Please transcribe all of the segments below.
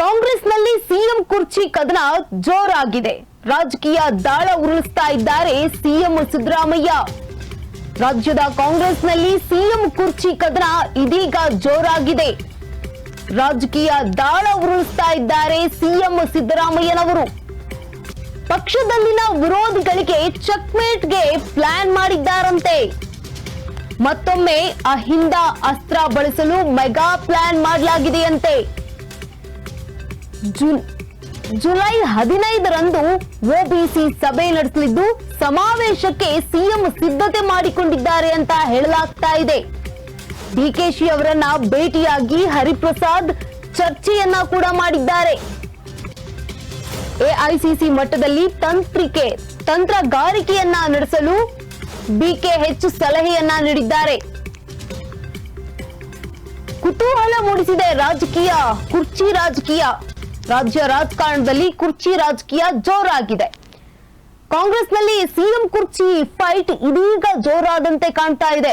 ಕಾಂಗ್ರೆಸ್ನಲ್ಲಿ ಸಿಎಂ ಕುರ್ಚಿ ಕದನ ಜೋರಾಗಿದೆ. ರಾಜಕೀಯ ದಾಳ ಉರುಳಿಸ್ತಾ ಇದ್ದಾರೆ ಸಿಎಂ ಸಿದ್ದರಾಮಯ್ಯ. ರಾಜ್ಯದ ಕಾಂಗ್ರೆಸ್ನಲ್ಲಿ ಸಿಎಂ ಕುರ್ಚಿ ಕದನ ಇದೀಗ ಜೋರಾಗಿದೆ. ರಾಜಕೀಯ ದಾಳ ಉರುಳಿಸ್ತಾ ಇದ್ದಾರೆ ಸಿಎಂ ಸಿದ್ದರಾಮಯ್ಯನವರು. ಪಕ್ಷದಲ್ಲಿನ ವಿರೋಧಿಗಳಿಗೆ ಚೆಕ್ಮೇಟ್ಗೆ ಪ್ಲಾನ್ ಮಾಡಿದ್ದಾರಂತೆ. ಮತ್ತೊಮ್ಮೆ ಅಹಿಂದ ಅಸ್ತ್ರ ಬಳಸಲು ಮೆಗಾ ಪ್ಲಾನ್ ಮಾಡಲಾಗಿದೆಯಂತೆ. ಜುಲೈ ಹದಿನೈದರಂದು ಒಬಿಸಿ ಸಭೆ ನಡೆಸಲಿದ್ದು, ಸಮಾವೇಶಕ್ಕೆ ಸಿಎಂ ಸಿದ್ಧತೆ ಮಾಡಿಕೊಂಡಿದ್ದಾರೆ ಅಂತ ಹೇಳಲಾಗ್ತಾ ಇದೆ. ಡಿಕೆಶಿ ಅವರನ್ನ ಭೇಟಿಯಾಗಿ ಹರಿಪ್ರಸಾದ್ ಚರ್ಚೆಯನ್ನ ಕೂಡ ಮಾಡಿದ್ದಾರೆ. ಎಐಸಿಸಿ ಮಟ್ಟದಲ್ಲಿ ತಂತ್ರಿಕೆ, ತಂತ್ರಗಾರಿಕೆಯನ್ನ ನಡೆಸಲು ಬಿಕೆ ಹೆಚ್ಚು ಸಲಹೆಯನ್ನ ನೀಡಿದ್ದಾರೆ. ಕುತೂಹಲ ಮೂಡಿಸಿದೆ ರಾಜಕೀಯ, ಕುರ್ಚಿ ರಾಜಕೀಯ. ರಾಜ್ಯ ರಾಜಕಾರಣದಲ್ಲಿ ಕುರ್ಚಿ ರಾಜಕೀಯ ಜೋರಾಗಿದೆ. ಕಾಂಗ್ರೆಸ್ನಲ್ಲಿ ಸಿಎಂ ಕುರ್ಚಿ ಫೈಟ್ ಇದೀಗ ಜೋರಾದಂತೆ ಕಾಣ್ತಾ ಇದೆ.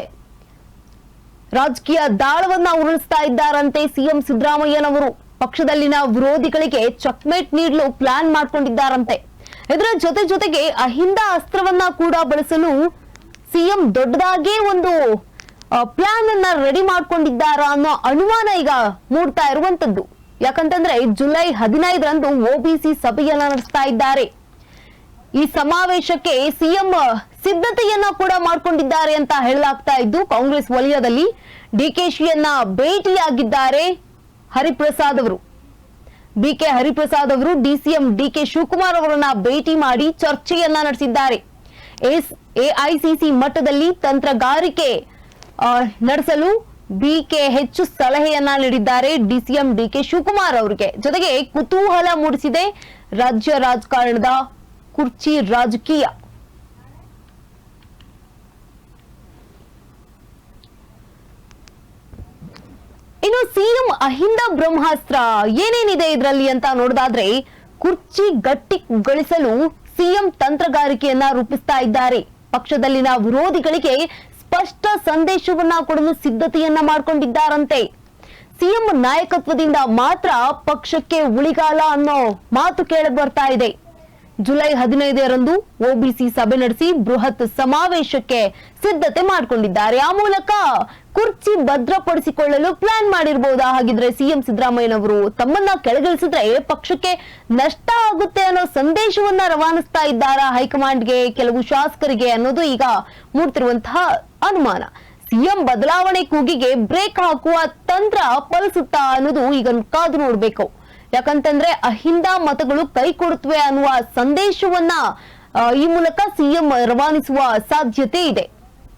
ರಾಜಕೀಯ ದಾಳವನ್ನ ಉರುಳಿಸ್ತಾ ಇದ್ದಾರಂತೆ ಸಿಎಂ ಸಿದ್ದರಾಮಯ್ಯನವರು. ಪಕ್ಷದಲ್ಲಿನ ವಿರೋಧಿಗಳಿಗೆ ಚಕ್ಮೇಟ್ ನೀಡಲು ಪ್ಲಾನ್ ಮಾಡಿಕೊಂಡಿದ್ದಾರಂತೆ. ಇದರ ಜೊತೆ ಜೊತೆಗೆ ಅಹಿಂದ ಅಸ್ತ್ರವನ್ನ ಕೂಡ ಬಳಸಲು ಸಿಎಂ ದೊಡ್ಡದಾಗೇ ಒಂದು ಪ್ಲಾನ್ ಅನ್ನ ರೆಡಿ ಮಾಡ್ಕೊಂಡಿದ್ದಾರಾ ಅನ್ನೋ ಅನುಮಾನ ಈಗ ಮೂಡ್ತಾ ಇರುವಂತದ್ದು. ಯಾಕಂತಂದ್ರೆ ಜುಲೈ ಹದಿನೈದರಂದು ಒಬಿಸಿ ಸಭೆಯನ್ನ ನಡೆಸ್ತಾ ಇದ್ದಾರೆ. ಈ ಸಮಾವೇಶಕ್ಕೆ ಸಿಎಂ ಸಿದ್ಧತೆಯನ್ನ ಕೂಡ ಮಾಡಿಕೊಂಡಿದ್ದಾರೆ ಅಂತ ಹೇಳಲಾಗ್ತಾ ಇದ್ದು, ಕಾಂಗ್ರೆಸ್ ವಲಯದಲ್ಲಿ ಡಿಕೆಶಿಯನ್ನ ಭೇಟಿಯಾಗಿದ್ದಾರೆ ಹರಿಪ್ರಸಾದ್ ಅವರು. ಬಿಕೆ ಹರಿಪ್ರಸಾದ್ ಅವರು ಡಿಸಿಎಂ ಡಿಕೆ ಶಿವಕುಮಾರ್ ಅವರನ್ನ ಭೇಟಿ ಮಾಡಿ ಚರ್ಚೆಯನ್ನ ನಡೆಸಿದ್ದಾರೆ. ಎಐಸಿಸಿ ಮಟ್ಟದಲ್ಲಿ ತಂತ್ರಗಾರಿಕೆ ನಡೆಸಲು ಬಿಕೆ ಹೆಚ್ಚು ಸಲಹೆಯನ್ನ ನೀಡಿದ್ದಾರೆ ಡಿಸಿಎಂ ಡಿಕೆ ಶಿವಕುಮಾರ್ ಅವರಿಗೆ. ಜೊತೆಗೆ ಕುತೂಹಲ ಮೂಡಿಸಿದೆ ರಾಜ್ಯ ರಾಜಕಾರಣದ ಕುರ್ಚಿ ರಾಜಕೀಯ. ಇನ್ನು ಸಿಎಂ ಅಹಿಂದ ಬ್ರಹ್ಮಾಸ್ತ್ರ ಏನೇನಿದೆ ಇದರಲ್ಲಿ ಅಂತ ನೋಡೋದಾದ್ರೆ ಕುರ್ಚಿ ಗಟ್ಟಿಗೊಳಿಸಲು ಸಿಎಂ ತಂತ್ರಗಾರಿಕೆಯನ್ನ ರೂಪಿಸ್ತಾ ಇದ್ದಾರೆ. ಪಕ್ಷದಲ್ಲಿನ ವಿರೋಧಿಗಳಿಗೆ ಸ್ಪಷ್ಟ ಸಂದೇಶವನ್ನ ಕೊಡಲು ಸಿದ್ಧತೆಯನ್ನ ಮಾಡಿಕೊಂಡಿದ್ದಾರಂತೆ. ಸಿಎಂ ನಾಯಕತ್ವದಿಂದ ಮಾತ್ರ ಪಕ್ಷಕ್ಕೆ ಉಳಿಗಾಲ ಅನ್ನೋ ಮಾತು ಕೇಳಿ ಬರ್ತಾ ಇದೆ. ಜುಲೈ ಹದಿನೈದರಂದು ಒಬಿಸಿ ಸಭೆ ನಡೆಸಿ ಬೃಹತ್ ಸಮಾವೇಶಕ್ಕೆ ಸಿದ್ಧತೆ ಮಾಡಿಕೊಂಡಿದ್ದಾರೆ. ಆ ಮೂಲಕ ಕುರ್ಚಿ ಭದ್ರಪಡಿಸಿಕೊಳ್ಳಲು ಪ್ಲಾನ್ ಮಾಡಿರಬಹುದಾ ಹಾಗಿದ್ರೆ ಸಿಎಂ ಸಿದ್ದರಾಮಯ್ಯನವರು ತಮ್ಮನ್ನ ಕೆಳಗಿಳಿಸಿದ್ರೆ ಪಕ್ಷಕ್ಕೆ ನಷ್ಟ ಆಗುತ್ತೆ ಅನ್ನೋ ಸಂದೇಶವನ್ನ ರವಾನಿಸ್ತಾ ಇದ್ದಾರಾ ಹೈಕಮಾಂಡ್ಗೆ, ಕೆಲವು ಶಾಸಕರಿಗೆ ಅನ್ನೋದು ಈಗ ಮೂಡ್ತಿರುವಂತಹ ಅನುಮಾನ. ಸಿಎಂ ಬದಲಾವಣೆ ಕೂಗಿಗೆ ಬ್ರೇಕ್ ಹಾಕುವ ತಂತ್ರ ಫಲಿಸುತ್ತಾ ಅನ್ನೋದು ಈಗ ಕಾದು ನೋಡ್ಬೇಕು. ಯಾಕಂತಂದ್ರೆ ಅಹಿಂದ ಮತಗಳು ಕೈ ಕೊಡುತ್ತವೆ ಅನ್ನುವ ಸಂದೇಶವನ್ನ ಈ ಮೂಲಕ ಸಿಎಂ ರವಾನಿಸುವ ಸಾಧ್ಯತೆ ಇದೆ.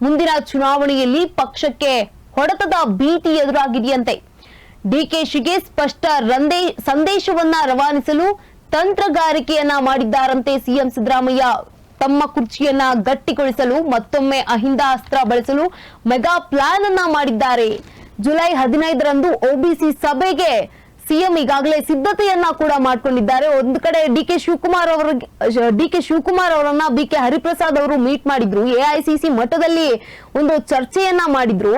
ಮುಂದಿನ ಚುನಾವಣೆಯಲ್ಲಿ ಪಕ್ಷಕ್ಕೆ ಹೊಡೆತದ ಭೀತಿ ಎದುರಾಗಿದೆಯಂತೆ. ಡಿಕೆಶಿಗೆ ಸ್ಪಷ್ಟ ರಂದೇ, ಸಂದೇಶವನ್ನ ರವಾನಿಸಲು ತಂತ್ರಗಾರಿಕೆಯನ್ನ ಮಾಡಿದ್ದಾರಂತೆ ಸಿಎಂ ಸಿದ್ದರಾಮಯ್ಯ. ತಮ್ಮ ಕುರ್ಚಿಯನ್ನ ಗಟ್ಟಿಗೊಳಿಸಲು, ಮತ್ತೊಮ್ಮೆ ಅಹಿಂದ ಅಸ್ತ್ರ ಬಳಸಲು ಮೆಗಾ ಪ್ಲಾನ್ ಅನ್ನ ಮಾಡಿದ್ದಾರೆ. ಜುಲೈ ಹದಿನೈದರಂದು ಒಬಿಸಿ ಸಭೆಗೆ ಸಿಎಂ ಈಗಾಗಲೇ ಸಿದ್ಧತೆಯನ್ನ ಕೂಡ ಮಾಡ್ಕೊಂಡಿದ್ದಾರೆ. ಒಂದ್ ಕಡೆ ಡಿ ಕೆ ಶಿವಕುಮಾರ್ ಅವರ, ಡಿ ಕೆ ಶಿವಕುಮಾರ್ ಅವರನ್ನ ಬಿ ಕೆ ಹರಿಪ್ರಸಾದ್ ಅವರು ಮೀಟ್ ಮಾಡಿದ್ರು. ಎಐಸಿಸಿ ಮಠದಲ್ಲಿ ಒಂದು ಚರ್ಚೆಯನ್ನ ಮಾಡಿದ್ರು.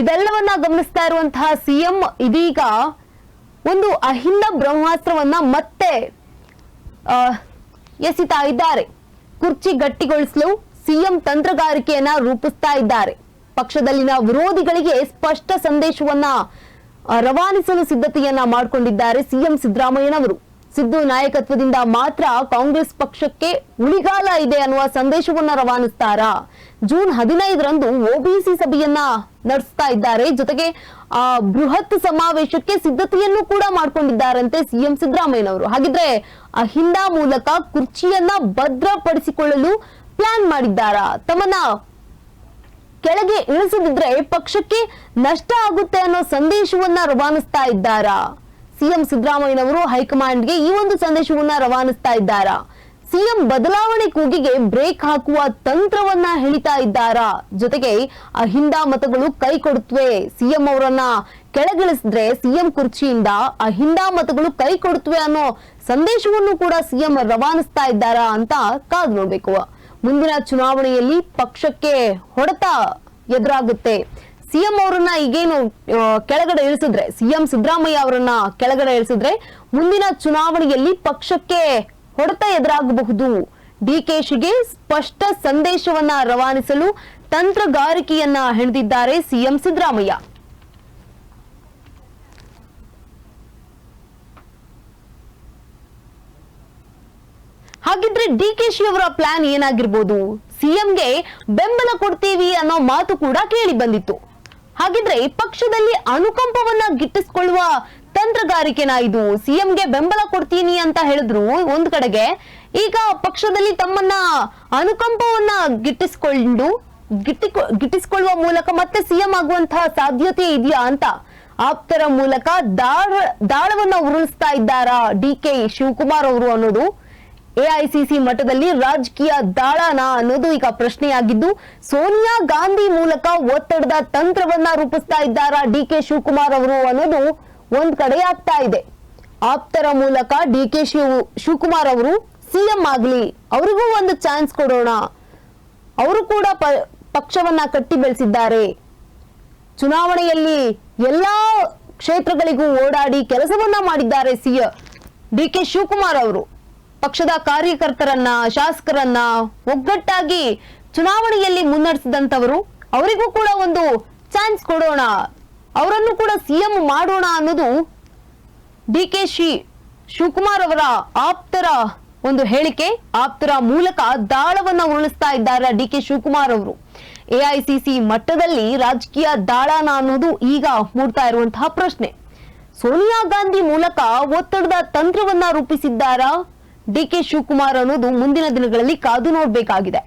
ಇದೆಲ್ಲವನ್ನ ಗಮನಿಸ್ತಾ ಇರುವಂತಹ ಸಿಎಂ ಇದೀಗ ಒಂದು ಅಹಿಂದ ಬ್ರಹ್ಮಾಸ್ತ್ರವನ್ನ ಮತ್ತೆ ಎಸಿತಾ ಇದ್ದಾರೆ. ಕುರ್ಚಿ ಗಟ್ಟಿಗೊಳಿಸಲು ಸಿಎಂ ತಂತ್ರಗಾರಿಕೆಯನ್ನ ರೂಪಿಸ್ತಾ ಇದ್ದಾರೆ. ಪಕ್ಷದಲ್ಲಿನ ವಿರೋಧಿಗಳಿಗೆ ಸ್ಪಷ್ಟ ಸಂದೇಶವನ್ನ ರವಾನಿಸಲು ಸಿದ್ಧತೆಯನ್ನ ಮಾಡಿಕೊಂಡಿದ್ದಾರೆ ಸಿಎಂ ಸಿದ್ದರಾಮಯ್ಯನವರು. ಸಿದ್ದು ನಾಯಕತ್ವದಿಂದ ಮಾತ್ರ ಕಾಂಗ್ರೆಸ್ ಪಕ್ಷಕ್ಕೆ ಉಳಿಗಾಲ ಇದೆ ಅನ್ನುವ ಸಂದೇಶವನ್ನ ರವಾನಿಸ್ತಾರಾ? ಜೂನ್ ಹದಿನೈದರಂದು ಒಬಿಸಿ ಸಭೆಯನ್ನ ನಡೆಸ್ತಾ ಇದ್ದಾರೆ. ಜೊತೆಗೆ, ಆ, ಬೃಹತ್ ಸಮಾವೇಶಕ್ಕೆ ಸಿದ್ಧತೆಯನ್ನು ಕೂಡ ಮಾಡ್ಕೊಂಡಿದ್ದಾರಂತೆ ಸಿಎಂ ಸಿದ್ದರಾಮಯ್ಯನವರು. ಹಾಗಿದ್ರೆ ಅಹಿಂದ ಮೂಲಕ ಕುರ್ಚಿಯನ್ನ ಭದ್ರಪಡಿಸಿಕೊಳ್ಳಲು ಪ್ಲಾನ್ ಮಾಡಿದ್ದಾರಾ? ತಮ್ಮನ್ನ ಕೆಳಗೆ ಇಳಿಸದಿದ್ರೆ ಪಕ್ಷಕ್ಕೆ ನಷ್ಟ ಆಗುತ್ತೆ ಅನ್ನೋ ಸಂದೇಶವನ್ನ ರವಾನಿಸ್ತಾ ಇದ್ದಾರಾ. ಸಿಎಂ ಸಿದ್ದರಾಮಯ್ಯನವರು ಹೈಕಮಾಂಡ್ಗೆ ಈ ಒಂದು ಸಂದೇಶವನ್ನ ರವಾನಿಸ್ತಾ ಇದ್ದಾರಾ? ಸಿಎಂ ಬದಲಾವಣೆ ಕೂಗಿಗೆ ಬ್ರೇಕ್ ಹಾಕುವ ತಂತ್ರವನ್ನ ಹೇಳಿತಾ ಇದ್ದಾರಾ? ಜೊತೆಗೆ ಅಹಿಂದ ಮತಗಳು ಕೈ ಕೊಡುತ್ತವೆ ಸಿಎಂ ಅವರನ್ನ ಕೆಳಗಿಳಿಸಿದ್ರೆ ಸಿಎಂ ಕುರ್ಚಿಯಿಂದ ಅಹಿಂದ ಮತಗಳು ಕೈ ಕೊಡುತ್ತವೆ ಅನ್ನೋ ಸಂದೇಶವನ್ನು ಕೂಡ ಸಿಎಂ ರವಾನಿಸ್ತಾ ಇದ್ದಾರಾ ಅಂತ ಕಾದು ನೋಡ್ಬೇಕು. ಮುಂದಿನ ಚುನಾವಣೆಯಲ್ಲಿ ಪಕ್ಷಕ್ಕೆ ಹೊಡೆತ ಎದುರಾಗುತ್ತೆ. ಸಿಎಂ ಅವರನ್ನ ಈಗೇನು ಕೆಳಗಡೆ ಇಳಿಸಿದ್ರೆ, ಸಿಎಂ ಸಿದ್ದರಾಮಯ್ಯ ಅವರನ್ನ ಕೆಳಗಡೆ ಇಳಿಸಿದ್ರೆ ಮುಂದಿನ ಚುನಾವಣೆಯಲ್ಲಿ ಪಕ್ಷಕ್ಕೆ ಹೊಡೆತ ಎದುರಾಗಬಹುದು. ಡಿಕೆಶಿಗೆ ಸ್ಪಷ್ಟ ಸಂದೇಶವನ್ನ ರವಾನಿಸಲು ತಂತ್ರಗಾರಿಕೆಯನ್ನ ಹೆಣೆದಿದ್ದಾರೆ ಸಿಎಂ ಸಿದ್ದರಾಮಯ್ಯ. ಹಾಗಿದ್ರೆ ಡಿಕೆಶಿ ಅವರ ಪ್ಲಾನ್ ಏನಾಗಿರ್ಬೋದು? ಸಿಎಂಗೆ ಬೆಂಬಲ ಕೊಡ್ತೀವಿ ಅನ್ನೋ ಮಾತು ಕೂಡ ಕೇಳಿ ಬಂದಿತ್ತು. ಹಾಗಿದ್ರೆ ಪಕ್ಷದಲ್ಲಿ ಅನುಕಂಪವನ್ನ ಗಿಟ್ಟಿಸ್ಕೊಳ್ಳುವ ತಂತ್ರಗಾರಿಕೆನ ಇದು ಸಿಎಂಗೆ ಬೆಂಬಲ ಕೊಡ್ತೀನಿ ಅಂತ ಹೇಳಿದ್ರು ಒಂದ್ ಕಡೆಗೆ. ಈಗ ಪಕ್ಷದಲ್ಲಿ ತಮ್ಮನ್ನ ಅನುಕಂಪವನ್ನ ಗಿಟ್ಟಿಸ್ಕೊಂಡು ಗಿಟ್ಟಿ ಗಿಟ್ಟಿಸ್ಕೊಳ್ಳುವ ಮೂಲಕ ಮತ್ತೆ ಸಿಎಂ ಆಗುವಂತಹ ಸಾಧ್ಯತೆ ಇದೆಯಾ ಅಂತ ಆಪ್ತರ ಮೂಲಕ ದಾಳ, ದಾಳವನ್ನ ಉರುಳಿಸ್ತಾ ಇದ್ದಾರಾ ಡಿ ಕೆ ಶಿವಕುಮಾರ್ ಅವರು ಅನ್ನೋದು. ಎಐಸಿಸಿ ಮಟ್ಟದಲ್ಲಿ ರಾಜಕೀಯ ದಾಳನ ಅನ್ನೋದು ಈಗ ಪ್ರಶ್ನೆಯಾಗಿದ್ದು, ಸೋನಿಯಾ ಗಾಂಧಿ ಮೂಲಕ ಒತ್ತಡದ ತಂತ್ರವನ್ನ ರೂಪಿಸ್ತಾ ಇದ್ದಾರಾ ಡಿ ಕೆ ಶಿವಕುಮಾರ್ ಅವರು ಅನ್ನೋದು ಒಂದ್ ಕಡೆ ಆಗ್ತಾ ಇದೆ. ಆಪ್ತರ ಮೂಲಕ ಡಿ ಕೆ ಶಿವ್, ಶಿವಕುಮಾರ್ ಅವರು ಸಿಎಂ ಆಗ್ಲಿ, ಅವರಿಗೂ ಒಂದು ಚಾನ್ಸ್ ಕೊಡೋಣ. ಅವರು ಕೂಡ ಪಕ್ಷವನ್ನ ಕಟ್ಟಿ ಬೆಳೆಸಿದ್ದಾರೆ. ಚುನಾವಣೆಯಲ್ಲಿ ಎಲ್ಲಾ ಕ್ಷೇತ್ರಗಳಿಗೂ ಓಡಾಡಿ ಕೆಲಸವನ್ನ ಮಾಡಿದ್ದಾರೆ ಸಿಎಂ ಡಿ ಕೆ ಶಿವಕುಮಾರ್ ಅವರು. ಪಕ್ಷದ ಕಾರ್ಯಕರ್ತರನ್ನ, ಶಾಸಕರನ್ನ ಒಗ್ಗಟ್ಟಾಗಿ ಚುನಾವಣೆಯಲ್ಲಿ ಮುನ್ನಡೆಸಿದಂತವರು ಅವರಿಗೂ ಕೂಡ ಒಂದು ಚಾನ್ಸ್ ಕೊಡೋಣ, ಅವರನ್ನು ಕೂಡ ಸಿಎಂ ಮಾಡೋಣ ಅನ್ನೋದು ಡಿ ಕೆ ಶಿ ಶಿವಕುಮಾರ್ ಅವರ ಆಪ್ತರ ಒಂದು ಹೇಳಿಕೆ, ಆಪ್ತರ ಮೂಲಕ ದಾಳವನ್ನ ಉರುಳಿಸ್ತಾ ಇದ್ದಾರೆ ಡಿ ಕೆ ಶಿವಕುಮಾರ್ ಅವರು. ಎಐಸಿಸಿ ಮಟ್ಟದಲ್ಲಿ ರಾಜಕೀಯ ದಾಳನ ಅನ್ನೋದು ಈಗ ಮೂಡ್ತಾ ಇರುವಂತಹ ಪ್ರಶ್ನೆ. ಸೋನಿಯಾ ಗಾಂಧಿ ಮೂಲಕ ಒತ್ತಡದ ತಂತ್ರವನ್ನ ರೂಪಿಸಿದ್ದಾರಾ? ಡಿ ಕೆ ಶಿವಕುಮಾರ್ ಅನ್ನೋದು ಮುಂದಿನ ದಿನಗಳಲ್ಲಿ ಕಾದು ನೋಡ್ಬೇಕಾಗಿದೆ.